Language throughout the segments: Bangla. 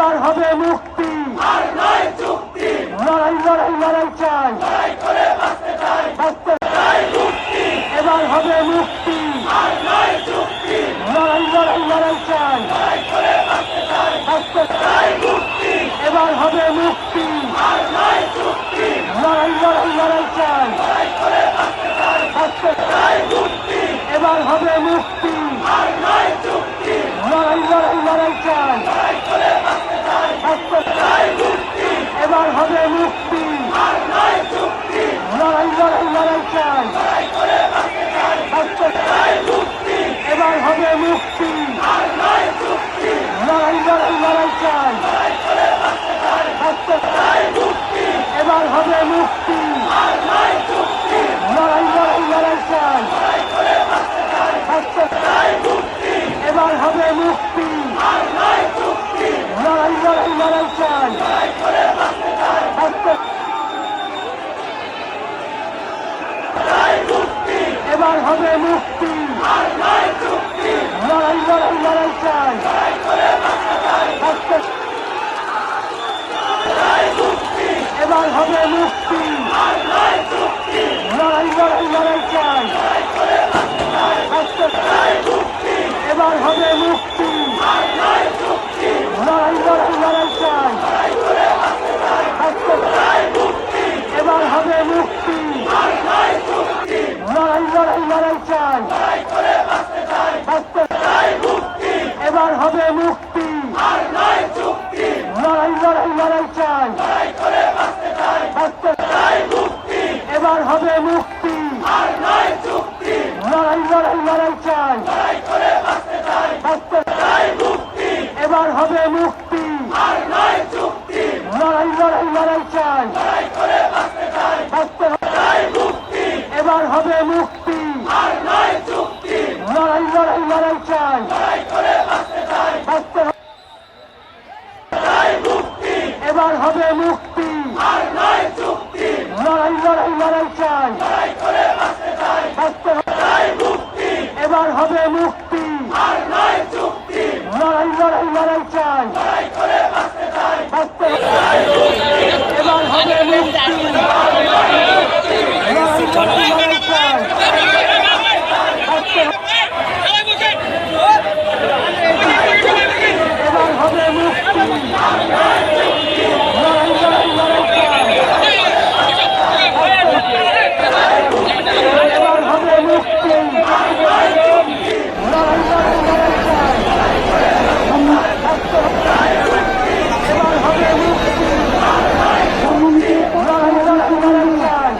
এবার হবে মুক্তি। লড়াই লড়াই লড়াই চাই। এবার হবে মুক্তি। লড়াই লড়াই লড়াই চাই। এবার হবে মুক্তি। লড়াই লড়াই লড়াই চাই। এবার হবে মুক্তি। লড়াই লড়াই লড়াই চাই বাঁচতে এবার হবে মুক্তি লড়াই লড়াই লড়াই চাই বাঁচতে এবার হবে মুক্তি লড়াই লড়াই লড়াই চাই বাঁচতে এবার হবে মুক্তি লড়াই লড়াই লড়াই চাই বাঁচতে এবার হবে মুক্তি লড়াই লড়াই লড়াই চাই বাঁচতে এবার হবে মুক্তি। লড়াই লড়াই লড়াই চাই। এবার হবে মুক্তি লড়াই লড়াই লড়াই চাই বাঁচতে এবার হবে মুক্তি লড়াই লড়াই লড়াই চাই বাঁচতে এবার হবে মুক্তি লড়াই লড়াই চাই। এবার হবে মুক্তি। লড়াই লড়াই লড়াই চাই। এবার হবে মুক্তি। লড়াই লড়াই লড়াই চাই। এবার হবে মুক্তি লড়াই লড়াই লড়াই চাই বাঁচতে এবার হবে মুক্তি লড়াই লড়াই লড়াই চাই বাঁচতে এবার হবে মুক্তি লড়াই লড়াই লড়াই চাই বাঁচতে এবার হবে মুক্তি লড়াই লড়াই লড়াই চাই বাঁচতে এবার হবে মুক্তি লড়াই লড়াই লড়াই চাই বাঁচতে এবার হবে মুক্তি লড়াই লড়াই লড়াই চাই এবার হবে মুক্তি লড়াই লড়াই লড়াই চাই এবার হবে মুক্তি লড়াই লড়াই লড়াই চাই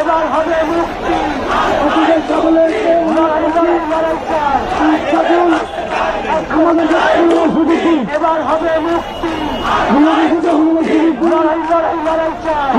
এবার হবে মুক্তি লড়াই লড়াই লড়াই চাই এবার হবে মুক্তি। লড়াই লড়াই লড়াই চাই।